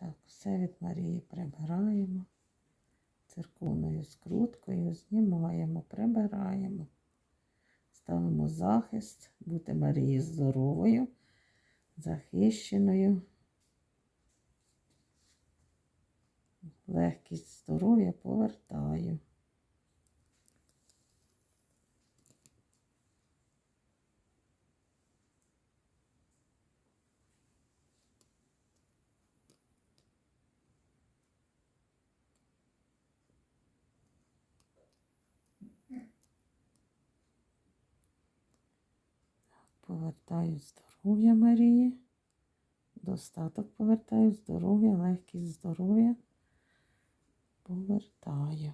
Так, все від Марії прибираємо. Церковною скруткою знімаємо, прибираємо. Ставимо захист, бути Марії здоровою, захищеною. Легкість здоров'я повертаю. Повертаю здоров'я Марії. Достаток повертаю, здоров'я, легкість здоров'я. Повертаю.